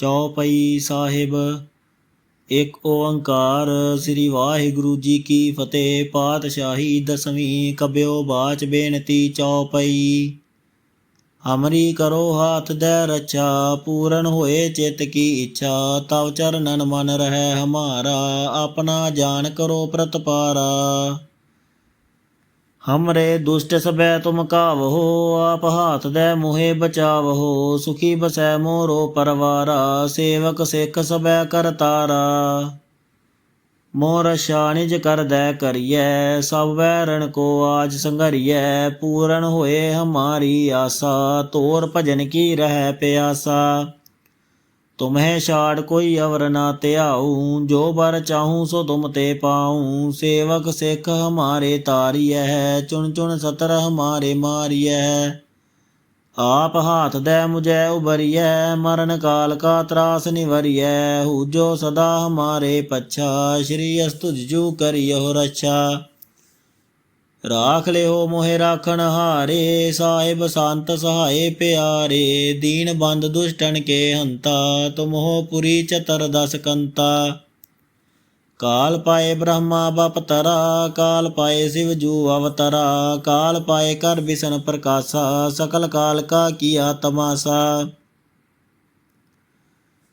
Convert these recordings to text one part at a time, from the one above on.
ਚੌਪਈ ਸਾਹਿਬ। ਇੱਕ ਓੰਕਾਰ ਸ੍ਰੀ ਵਾਹਿਗੁਰੂ ਜੀ ਕੀ ਫਤਿਹ। ਪਾਤਸ਼ਾਹੀ ਦਸਵੀਂ ਕਬਿਓ ਬਾਚ ਬੇਨਤੀ ਚੌਪਈ। ਹਮਰੀ ਕਰੋ ਹਾਥ ਦੇ ਰੱਛਾ, ਪੂਰਨ ਹੋਏ ਚਿਤ ਕੀ ਇੱਛਾ। ਤਵ ਚਰਨਨ ਮਨ ਰਹਿ ਹਮਾਰਾ, ਆਪਣਾ ਜਾਨ ਕਰੋ ਪ੍ਰਤਪਾਰਾ। ਹਮਰੇ ਦੁਸ਼ਟ ਸਭੈ ਤੁਮ ਕਾਵਹੋ ਆਪ ਹਾਥ ਦੇ ਮੁਹੇ ਬਚਾਵਹੋ ਸੁਖੀ ਬਸੈ ਮੋਰੋ ਪਰਵਾਰਾ ਸੇਵਕ ਸਿੱਖ ਸਬੈ ਕਰਤਾਰਾ ਮੋਰ ਸ਼ਾਨਿਜ ਕਰਦੈ ਕਰੀਐ ਸਭ ਵੈਰਣ ਕੋ ਆਜ ਸੰਘਰੀਐ ਪੂਰਨ ਹੋਏ ਹਮਾਰੀ ਆਸਾ ਤੋਰ ਭਜਨ ਕੀ ਰਹਿ ਪਿਆਸਾ ਤੁਮਹਿ ਛਾੜ ਕੋਈ ਅਵਰ ਨਾ ਧਿਆਉ ਜੋ ਬਰ ਚਾਹੂੰ ਸੋ ਤੁਮ ਤੇ ਪਾਉ ਸੇਵਕ ਸਿੱਖ ਹਮਾਰੇ ਤਾਰੀਐ ਚੁਣ ਚੁਣ ਸਤਰ ਹਮਾਰੇ ਮਾਰੀਐ ਆਪ ਹਾਥ ਦੇ ਮੁਝੈ ਉਬਰੀਐ ਮਰਨ ਕਾਲ ਕਾ ਤਰਾਸ ਨਿਵਰੀਐ ਹੂਜੋ ਸਦਾ ਹਮਾਰੇ ਪੱਛਾ ਸ਼੍ਰੀ ਅਸਤੁ ਜੂ ਕਰਿਓ ਰੱਛਾ ਰਾਖ ਲਿਓ ਮੋਹਿ ਰਾਖਣ ਹਾਰੇ, ਸਾਹਿਬ ਸੰਤ ਸਹਾਏ ਪਿਆਰੇ, ਦੀਨ ਬੰਦ ਦੁਸ਼ਟਨ ਕੇ ਹੰਤਾ, ਤੁਮਹੋ ਪੁਰੀ ਚਤਰ ਦਸ ਕੰਤਾ। ਕਾਲ ਪਾਏ ਬ੍ਰਹਮਾ ਬਪਤਰਾ ਕਾਲ ਪਾਏ ਸਿਵ ਜੂ ਅਵਤਰਾ, ਕਾਲ ਪਾਏ ਕਰ ਬਿਸਨ ਪ੍ਰਕਾਸ਼ਾ, ਸਕਲ ਕਾਲ ਕਾ ਕੀਆ ਤਮਾਸਾ।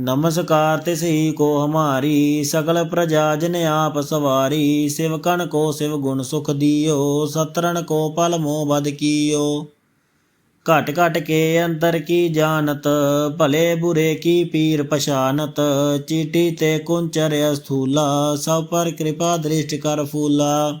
ਨਮਸਕਾਰ ਤਿਸ ਹੀ ਕੋ ਹਮਾਰੀ ਸਕਲ ਪ੍ਰਜਾ ਜਨ ਆਪ ਸਵਾਰੀ, ਸਿਵ ਕਣ ਕੋ ਸਿਵ ਗੁਣ ਸੁਖ ਦਿਓ ਸਤਰਨ ਕੋ ਪਲ ਮੋਹ ਬਦ ਕੀਓ। ਘਟ ਘਟ ਕੇ ਅੰਤਰ ਕੀ ਜਾਣਤ, ਭਲੇ ਬੁਰੇ ਕੀ ਪੀਰ ਪਛਾਨਤ, ਚੀਟੀ ਤੇ ਕੁੰਚਰ ਅਸਥੂਲਾ ਸਭ ਪਰ ਕਿਰਪਾ ਦ੍ਰਿਸ਼ਟ ਕਰ ਫੂਲਾ।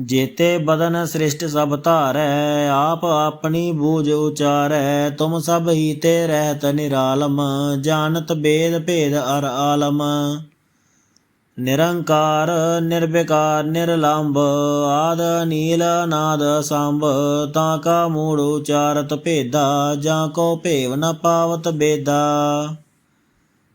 ਜੇਤੇ ਬਦਨ ਸ੍ਰਿਸ਼ਟ ਸਭ ਧਾਰੈ, ਆਪ ਆਪਣੀ ਬੂਝ ਉਚਾਰੈ, ਤੁਮ ਸਭ ਹੀ ਤੇ ਰਹਿਤ ਨਿਰਾਲਮ, ਜਾਣਤ ਬੇਦ ਭੇਦ ਅਰ ਆਲਮ। ਨਿਰੰਕਾਰ, ਨਿਰਵਿਕਾਰ ਨਿਰਲੰਭ ਆਦ, ਨੀਲ ਨਾਦ ਸੰਭ, ਤਾਂ ਕਾ ਮੂੜ ਉਚਾਰਤ ਭੇਦਾ, ਜਾਂ ਕੋ ਭੇਵ ਨ ਪਾਵਤ ਬੇਦਾ।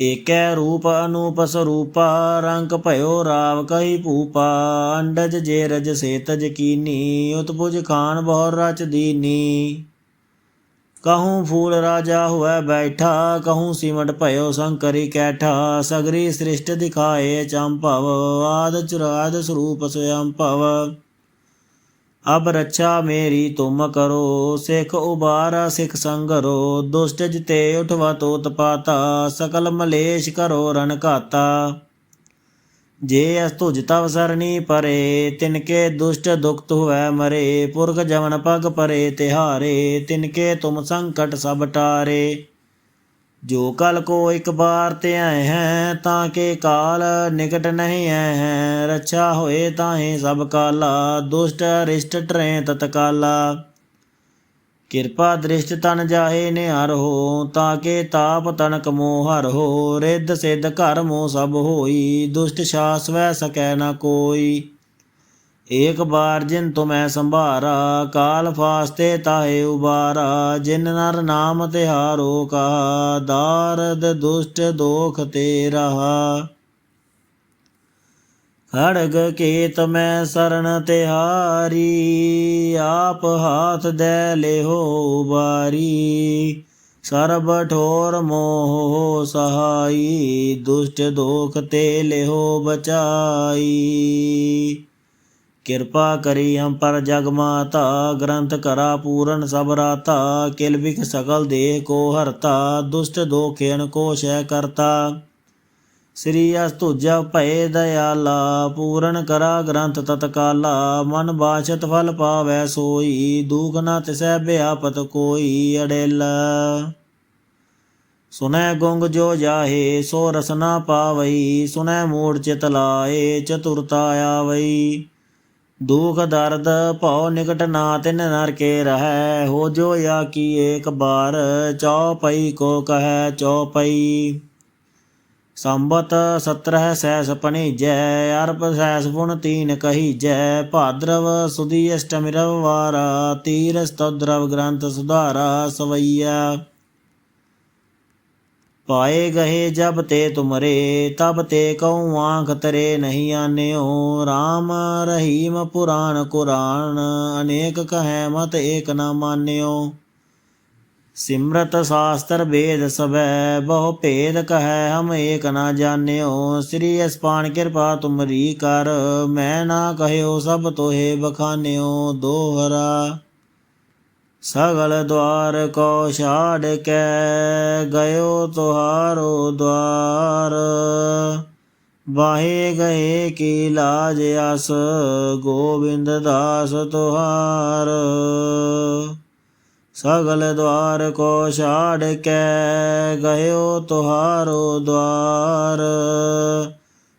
ਏਕੈ ਰੂਪ ਅਨੂਪ ਸਰੂਪਾ ਰੰਗ ਭਇਓ ਰਾਵ ਕਹੀ ਭੂਪਾ, ਅੰਡਜ ਜੇ ਰਜ ਸੇਤਜ ਕੀਨੀ ਉਤਪੁਜ ਖਾਨ ਬਹੁ ਰਚ ਦੀਨੀ। ਕਹੂੰ ਫੂਲ ਰਾਜਾ ਹੋਇ ਬੈਠਾ, ਕਹੂੰ ਸਿਮਟ ਭਇਓ ਸੰਕਰੀ ਕੈਠਾ, ਸਗਰੀ ਸ੍ਰਿਸ਼ਟ ਦਿਖਾਏ ਚੰਭਵ, ਆਦ ਚੁਰਾਦ ਸਰੂਪ ਸਯੰ ਭਵ ਅਬ ਰੱਛਾ ਮੇਰੀ ਤੁਮ ਕਰੋ, ਸਿਖ ਉਬਾਰਾ, ਸਿਖ ਸੰਗਰੋ, ਦੁਸ਼ਟ ਜਿਤੇ ਉਠਵਾ ਤੋਤ ਪਾਤਾ, ਸਕਲ ਮਲੇਸ਼ ਕਰੋ ਰਨ ਘਾਤਾ। ਜੇ ਅਸ ਤੁਜ ਤਵ ਸਰਣੀ ਪਰੇ ਤਿਨਕੇ ਦੁਸ਼ਟ ਦੁਖਤ ਹੋਇ ਮਰੇ, ਪੁਰਖ ਜਵਨ ਪਗ ਪਰੇ, ਤਿਹਾਰੇ ਤਿਨਕੇ ਤੁਮ ਸੰਕਟ ਸਭ ਟਾਰੇ। ਜੋ ਕਲ ਕੋ ਇੱਕ ਬਾਰ ਤੇ ਆਏ ਹੈ, ਤਾਂ ਕੇ ਕਾਲ ਨਿਕਟ ਨਹੀਂ ਆਏ ਹੈ। ਰੱਛਾ ਹੋਏ ਤਾਹੇ ਸਭ ਕਾਲਾ, ਦੁਸ਼ਟ ਅਰਿਸ਼ਟ ਟਰੇ ਤਤਕਾਲਾ ਕਿਰਪਾ ਦ੍ਰਿਸ਼ਟ ਤਨ ਜਾਹੇ ਨਿਹਰ ਹੋ, ਤਾਂ ਕੇ ਤਾਪ ਤਨਕ ਮੋਹ ਹਰ ਹੋ। ਰਿੱਧ ਸਿੱਧ ਘਰ ਮੋ ਸਭ ਹੋਈ, ਦੁਸ਼ਟ ਛਾਸ ਵੈ ਸਕੈ ਨਾ ਕੋਈ। ਏਕ ਬਾਰ ਜਿਨ ਤੁਮੈ ਸੰਭਾਰਾ, ਕਾਲ ਫਾਸਤੇ ਤਾਹੇ ਉਬਾਰਾ, ਜਿਨ ਨਰ ਨਾਮ ਤਿਹਾਰੋ ਕਾ, ਦਾਰਦ ਦੁਸ਼ਟ ਦੋਖ ਤੇ ਰਹਾ ਖੜਗ ਕੇਤ ਮੈਂ ਸਰਣ ਤਿਹਾਰੀ, ਆਪ ਹਾਥ ਦੇ ਲਿਹੋ ਬਾਰੀ। ਸਰਬ ਠੋਰ ਮੋਹ ਸਹਾਈ, ਦੁਸ਼ਟ ਦੋਖ ਤੇ ਲਿਹੋ ਬਚਾਈ। ਕਿਰਪਾ ਕਰੀ ਹਮ ਪਰ ਜਗ ਮਾਤਾ, ਗ੍ਰੰਥ ਕਰਾ ਪੂਰਨ ਸਭ ਰਾਤਾ, ਕਿਲ ਬਿਖ ਸਕਲ ਦੇਹ ਕੋ ਹਰਤਾ, ਦੁਸ਼ਟ ਦੋਖੇਨ ਕੋ ਸ਼ੈ ਕਰਤਾ। ਸ੍ਰੀ ਅਸ ਤੁਜਾ ਭਏ ਦਇਆਲਾ, ਪੂਰਨ ਕਰਾ ਗ੍ਰੰਥ ਤਤਕਾਲਾ, ਮਨ ਬਾਛਤ ਫਲ ਪਾਵੈ ਸੋਈ, ਦੁਖ ਨਾ ਤਿਸੈ ਬਿਆਪਤ ਕੋਈ ਅੜੇਲ। ਸੁਨੈ ਗੁੰਗ ਜੋ ਜਾਹੇ, ਸੋ ਰਸਨਾ ਪਾਵਈ, ਸੁਨੈ ਮੂੜ ਚਿਤ ਲਾਏ ਚਤੁਰਤਾ ਆਵਈ। ਦੁਖ ਦਰਦ ਭਉ ਨਿਕਟ ਨਾ ਤਿਨ ਨਰ ਕੇ ਰਹੈ। ਹੋ ਜੋ ਯਾ ਕੀ ਏਕ ਬਾਰ ਚੌਪਈ ਕੋ ਕਹੈ ਚੌਪਈ ਸੰਬਤ 17 ਸੈਸ ਪਣੀਜੈ, ਅਰਪ ਸੈਸ ਪੁਨ ਤੀਨ ਕਹੀ ਕਹੀਜੈ। ਭਾਦਰਵ ਸੁਦੀ ਅਸ਼ਟਮੀ ਰਵਵਾਰਾ ਤੀਰਸ ਤਦਰਵ ਗ੍ਰੰਥ ਸੁਧਾਰਾ ਸਵਈਆ ਪਾਏ ਗਏ ਜਬ ਤੇ ਤੁਮਰੇ, ਤਬ ਤੇ ਕਉ ਆਂਖ ਤਰੇ ਨਹੀਂ ਆਨਿਓ। RAM ਰਹੀਮ ਪੁਰਾਣ ਕੁਰਾਨ, ਅਨੇਕ ਕਹੈ ਮਤ ਏਕ ਨਾ ਮਾਨਿਓ। ਸਿਮਰਤ ਸਾਸਤਰ ਵੇਦ ਸਭੈ, ਬਹੁ ਭੇਦ ਕਹੈ ਹਮ ਏਕ ਨਾ ਜਾਣਿਓ। ਸ੍ਰੀ ਅਸਪਾਨ ਕਿਰਪਾ ਤੁਮਰੀ ਕਰ, ਮੈਂ ਨਾ ਕਹਿਓ ਸਭ ਤੋਹੇ ਬਖਾਨਿਓ। ਦੋਹਰਾ ਸਗਲ ਦਵਾਰ ਕੋ ਛਾੜ ਕੇ ਗਇਓ ਤੁਹਾਰੋ ਦਵਾਰ। ਵਾਹੇ ਗਏ ਕੀ ਲਾਜ ਅਸ, ਗੋਬਿੰਦ ਦਾਸ ਤੁਹਾਰ। ਸਗਲ ਦਵਾਰ ਕੋ ਛਾੜ ਕੇ ਗਇਓ ਤੁਹਾਰੋ ਦਵਾਰ।